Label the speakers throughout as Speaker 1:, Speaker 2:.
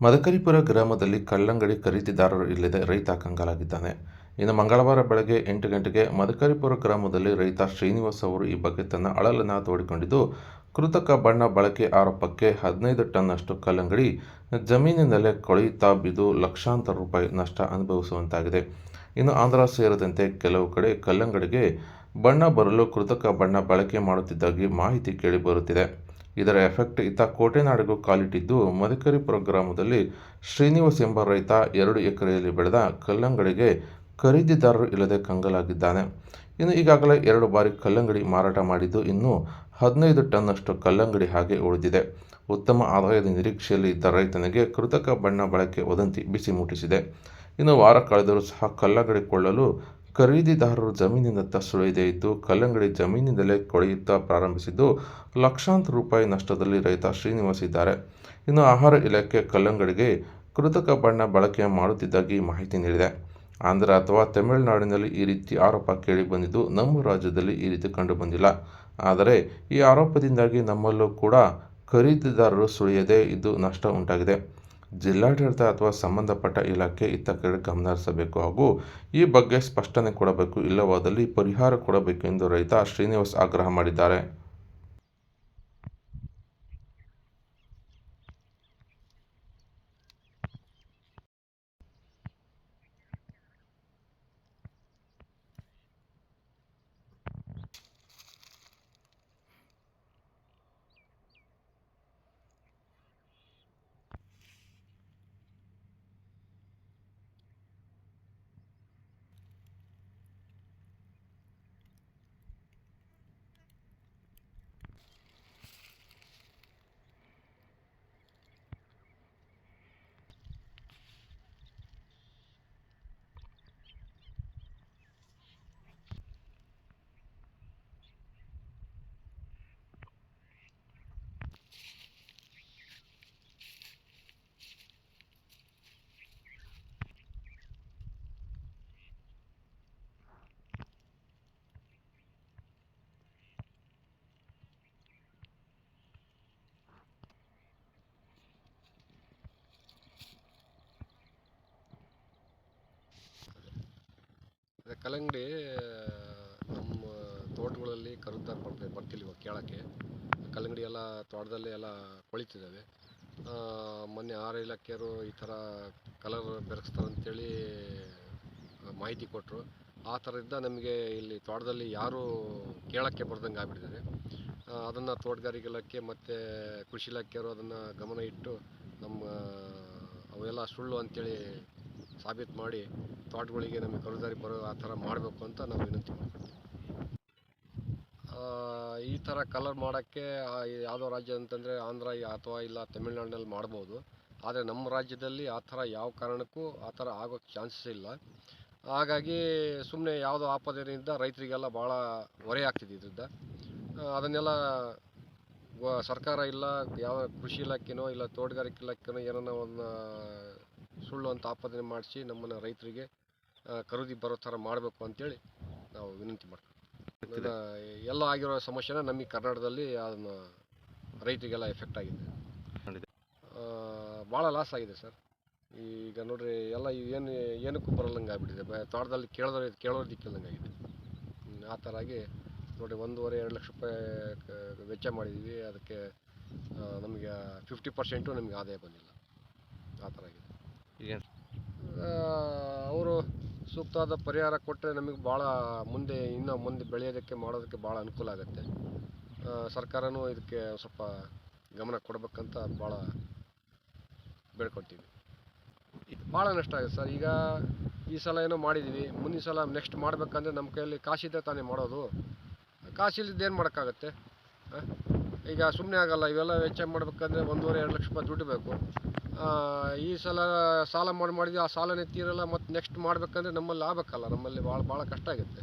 Speaker 1: ಮದಕರಿಪುರ ಗ್ರಾಮದಲ್ಲಿ ಕಲ್ಲಂಗಡಿ ಖರೀದಿದಾರರು ಇಲ್ಲದೆ ರೈತ ಕಂಗಾಲಾಗಿದ್ದಾನೆ. ಇನ್ನು ಮಂಗಳವಾರ ಬೆಳಗ್ಗೆ ಎಂಟು ಗಂಟೆಗೆ ಮದಕರಿಪುರ ಗ್ರಾಮದಲ್ಲಿ ರೈತ ಶ್ರೀನಿವಾಸ್ ಅವರು ಈ ಬಗ್ಗೆ ತನ್ನ ಅಳಲನ್ನು ತೋಡಿಕೊಂಡಿದ್ದು, ಕೃತಕ ಬಣ್ಣ ಬಳಕೆ ಆರೋಪಕ್ಕೆ ಹದಿನೈದು ಟನ್ನಷ್ಟು ಕಲ್ಲಂಗಡಿ ಜಮೀನಿನಲ್ಲೇ ಕೊಳೆಯುತ್ತಾ ಬಿದ್ದು ಲಕ್ಷಾಂತರ ರೂಪಾಯಿ ನಷ್ಟ ಅನುಭವಿಸುವಂತಾಗಿದೆ. ಇನ್ನು ಆಂಧ್ರ ಸೇರಿದಂತೆ ಕೆಲವು ಕಡೆ ಕಲ್ಲಂಗಡಿಗೆ ಬಣ್ಣ ಬರಲು ಕೃತಕ ಬಣ್ಣ ಬಳಕೆ ಮಾಡುತ್ತಿದ್ದಾಗಿ ಮಾಹಿತಿ ಕೇಳಿಬರುತ್ತಿದೆ ಇದರ ಎಫೆಕ್ಟ್ ಇತ್ತ ಕೋಟೆನಾಡಿಗೂ ಕಾಲಿಟ್ಟಿದ್ದು ಮದಕರಿಪುರ ಗ್ರಾಮದಲ್ಲಿ ಶ್ರೀನಿವಾಸ್ ಎಂಬ ರೈತ ಎರಡು ಎಕರೆಯಲ್ಲಿ ಬೆಳೆದ ಕಲ್ಲಂಗಡಿಗೆ ಖರೀದಿದಾರರು ಇಲ್ಲದೆ ಕಂಗಲಾಗಿದ್ದಾನೆ. ಇನ್ನು ಈಗಾಗಲೇ ಎರಡು ಬಾರಿ ಕಲ್ಲಂಗಡಿ ಮಾರಾಟ ಮಾಡಿದ್ದು ಇನ್ನು ಹದಿನೈದು ಟನ್ನಷ್ಟು ಕಲ್ಲಂಗಡಿ ಹಾಗೆ ಉಳಿದಿದೆ. ಉತ್ತಮ ಆದಾಯದ ನಿರೀಕ್ಷೆಯಲ್ಲಿ ಇದ್ದ ರೈತನಿಗೆ ಕೃತಕ ಬಣ್ಣ ಬಳಕೆ ವದಂತಿ ಬಿಸಿ ಮುಟ್ಟಿಸಿದೆ ಇನ್ನು ವಾರ ಕಳೆದರೂ ಸಹ ಕಲ್ಲಂಗಡಿ ಕೊಳ್ಳಲು ಖರೀದಿದಾರರು ಜಮೀನಿನತ್ತ ಸುಳಿಯದೇ ಇದ್ದು, ಕಲ್ಲಂಗಡಿ ಜಮೀನಿನಲ್ಲೇ ಕೊಳೆಯುತ್ತಾ ಪ್ರಾರಂಭಿಸಿದ್ದು, ಲಕ್ಷಾಂತರ ರೂಪಾಯಿ ನಷ್ಟದಲ್ಲಿ ರೈತ ಶ್ರೀನಿವಾಸ್ ಇದ್ದಾರೆ. ಇನ್ನು ಆಹಾರ ಇಲಾಖೆ ಕಲ್ಲಂಗಡಿಗೆ ಕೃತಕ ಬಣ್ಣ ಬಳಕೆ ಮಾಡುತ್ತಿದ್ದಾಗಿ ಮಾಹಿತಿ ನೀಡಿದೆ. ಆಂಧ್ರ ಅಥವಾ ತಮಿಳುನಾಡಿನಲ್ಲಿ ಈ ರೀತಿ ಆರೋಪ ಕೇಳಿಬಂದಿದ್ದು ನಮ್ಮ ರಾಜ್ಯದಲ್ಲಿ ಈ ರೀತಿ ಕಂಡುಬಂದಿಲ್ಲ ಆದರೆ, ಈ ಆರೋಪದಿಂದಾಗಿ ನಮ್ಮಲ್ಲೂ ಕೂಡ ಖರೀದಿದಾರರು ಸುಳಿಯದೆ ಇದ್ದು ನಷ್ಟ ಉಂಟಾಗಿದೆ. ಜಿಲ್ಲಾಡಳಿತ ಅಥವಾ ಸಂಬಂಧಪಟ್ಟ ಇಲಾಖೆ ಇತ್ತ ಕಡೆ ಗಮನ ಹಾಗೂ ಈ ಬಗ್ಗೆ ಸ್ಪಷ್ಟನೆ ಕೊಡಬೇಕು, ಇಲ್ಲವಾದಲ್ಲಿ ಪರಿಹಾರ ಕೊಡಬೇಕು ಎಂದು ರೈತ ಶ್ರೀನಿವಾಸ್ ಆಗ್ರಹ ಮಾಡಿದ್ದಾರೆ.
Speaker 2: ಅದೇ ಕಲ್ಲಂಗಡಿ, ನಮ್ಮ ತೋಟಗಳಲ್ಲಿ ಕರುತ್ತಾ ಬರ್ತಾ ಬರ್ತಿಲ್ಲ ಇವಾಗ ಕೇಳೋಕ್ಕೆ. ಕಲ್ಲಂಗಡಿ ಎಲ್ಲ ತೋಟದಲ್ಲಿ ಎಲ್ಲ ಕೊಳಿತಿದ್ದಾವೆ. ಮೊನ್ನೆ ಆರು ಇಲಾಖೆಯವರು ಈ ಥರ ಕಲರ್ ಬೆರೆಸ್ತಾರೆ ಅಂತೇಳಿ ಮಾಹಿತಿ ಕೊಟ್ಟರು ಆ ಥರದಿಂದ ನಮಗೆ ಇಲ್ಲಿ ತೋಟದಲ್ಲಿ ಯಾರೂ ಕೇಳೋಕ್ಕೆ ಬರ್ದಂಗೆ ಆಗ್ಬಿಟ್ಟಿದ್ದಾರೆ. ಅದನ್ನು ತೋಟಗಾರಿಕೆ ಇಲಾಖೆ ಮತ್ತು ಕೃಷಿ ಇಲಾಖೆಯವರು ಅದನ್ನು ಗಮನ ಇಟ್ಟು ನಮ್ಮ, ಅವೆಲ್ಲ ಸುಳ್ಳು ಅಂತೇಳಿ ಸಾಬೀತು ಮಾಡಿ ತೋಟಗಳಿಗೆ ನಮಗೆ ಕರುದಾರಿ ಬರೋ ಆ ಥರ ಮಾಡಬೇಕು ಅಂತ ನಾವು ವಿನಂತಿ ಮಾಡ್ಕೊಳ್ತೀವಿ ಆ, ಈ ಥರ ಕಲರ್ ಮಾಡೋಕ್ಕೆ ಯಾವುದೋ ರಾಜ್ಯ ಅಂತಂದರೆ ಆಂಧ್ರ ಅಥವಾ ಇಲ್ಲ ತಮಿಳ್ನಾಡಿನಲ್ಲಿ ಮಾಡ್ಬೋದು. ಆದರೆ ನಮ್ಮ ರಾಜ್ಯದಲ್ಲಿ ಆ ಥರ ಯಾವ ಕಾರಣಕ್ಕೂ ಆ ಥರ ಆಗೋಕ್ಕೆ ಚಾನ್ಸಸ್ ಇಲ್ಲ. ಹಾಗಾಗಿ ಸುಮ್ಮನೆ ಯಾವುದೋ ಆಪದೆಯಿಂದ ರೈತರಿಗೆಲ್ಲ ಭಾಳ ಹೊರೆ ಆಗ್ತಿದೆ ಇದರಿಂದ. ಅದನ್ನೆಲ್ಲ ಸರ್ಕಾರ ಇಲ್ಲ ಯಾವ ಕೃಷಿ ಇಲಾಖೆನೋ ಇಲ್ಲ ತೋಟಗಾರಿಕೆ ಇಲಾಖೆನೋ ಏನನ್ನ ಒಂದು ಸುಳ್ಳು ಅಂತ ಆಪಾದನೆ ಮಾಡಿಸಿ ನಮ್ಮನ್ನು ರೈತರಿಗೆ ಖರೀದಿ ಬರೋ ಥರ ಮಾಡಬೇಕು ಅಂತೇಳಿ ನಾವು ವಿನಂತಿ ಮಾಡ್ತೀವಿ. ಎಲ್ಲ ಆಗಿರೋ ಸಮಸ್ಯೆನ ನಮಗೆ ಕರ್ನಾಟಕದಲ್ಲಿ ಅದನ್ನು ರೈತರಿಗೆಲ್ಲ ಎಫೆಕ್ಟ್ ಆಗಿದೆ. ಭಾಳ ಲಾಸ್ ಆಗಿದೆ ಸರ್. ಈಗ ನೋಡ್ರಿ ಎಲ್ಲ ಏನು ಏನಕ್ಕೂ ಬರಲ್ಲಂಗೆ ಆಗಿಬಿಟ್ಟಿದೆ. ಬ ತೋಟದಲ್ಲಿ ಕೇಳಿದ್ರೆ ಕೇಳೋದು ಕೇಳ್ದಂಗೆ ಆಗಿದೆ. ಆ ಥರ ಆಗಿ ನೋಡಿ ಒಂದೂವರೆ ಎರಡು ಲಕ್ಷ ರೂಪಾಯಿ ವೆಚ್ಚ ಮಾಡಿದ್ದೀವಿ ಅದಕ್ಕೆ ನಮಗೆ ಫಿಫ್ಟಿ ಪರ್ಸೆಂಟು ನಮಗೆ ಆದಾಯ ಬಂದಿಲ್ಲ. ಆ ಥರ ಆಗಿದೆ. ಅವರು ಸೂಕ್ತವಾದ ಪರಿಹಾರ ಕೊಟ್ಟರೆ ನಮಗೆ ಭಾಳ ಮುಂದೆ, ಇನ್ನೂ ಮುಂದೆ ಬೆಳೆಯೋದಕ್ಕೆ, ಮಾಡೋದಕ್ಕೆ ಭಾಳ ಅನುಕೂಲ ಆಗುತ್ತೆ. ಸರ್ಕಾರವೂ ಇದಕ್ಕೆ ಸ್ವಲ್ಪ ಗಮನ ಕೊಡಬೇಕಂತ ಭಾಳ ಬೇಡ್ಕೊಳ್ತೀವಿ. ಭಾಳ ನಷ್ಟ ಆಗಿದೆ ಸರ್. ಈಗ ಈ ಸಲ ಏನೋ ಮಾಡಿದ್ದೀವಿ ಮುಂದಿನ ಸಲ ನೆಕ್ಸ್ಟ್ ಮಾಡಬೇಕಂದ್ರೆ ನಮ್ಮ ಕೈಯಲ್ಲಿ ಕಾಸಿದ್ದರೆ ತಾನೇ ಮಾಡೋದು. ಕಾಸಿಲ್ಲದ್ದು ಏನು ಮಾಡೋಕ್ಕಾಗತ್ತೆ? ಈಗ ಸುಮ್ಮನೆ ಆಗಲ್ಲ. ಇವೆಲ್ಲ ವೆಚ್ಚ ಮಾಡಬೇಕಂದ್ರೆ ಒಂದೂವರೆ, ಎರಡು ಲಕ್ಷ ರೂಪಾಯಿ ದುಡ್ಡು ಬೇಕು. ಈ ಸಲ ಸಾಲ ಮಾಡಿ ಮಾಡಿದ್ವಿ ಆ ಸಾಲನೇ ತೀರಲ್ಲ, ಮತ್ತು ನೆಕ್ಸ್ಟ್ ಮಾಡಬೇಕಂದ್ರೆ ನಮ್ಮಲ್ಲಿ ಆಗಬೇಕಲ್ಲ, ನಮ್ಮಲ್ಲಿ ಭಾಳ ಭಾಳ ಕಷ್ಟ ಆಗುತ್ತೆ.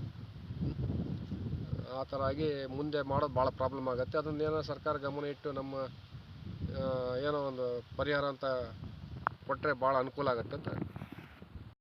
Speaker 2: ಆ ಥರ ಆಗಿ ಮುಂದೆ ಮಾಡೋದು ಭಾಳ ಪ್ರಾಬ್ಲಮ್ ಆಗುತ್ತೆ. ಅದನ್ನೇನೋ ಸರ್ಕಾರ ಗಮನ ಇಟ್ಟು ನಮ್ಮ ಏನೋ ಒಂದು ಪರಿಹಾರ ಅಂತ ಕೊಟ್ಟರೆ ಭಾಳ ಅನುಕೂಲ ಆಗುತ್ತೆ ಅಂತ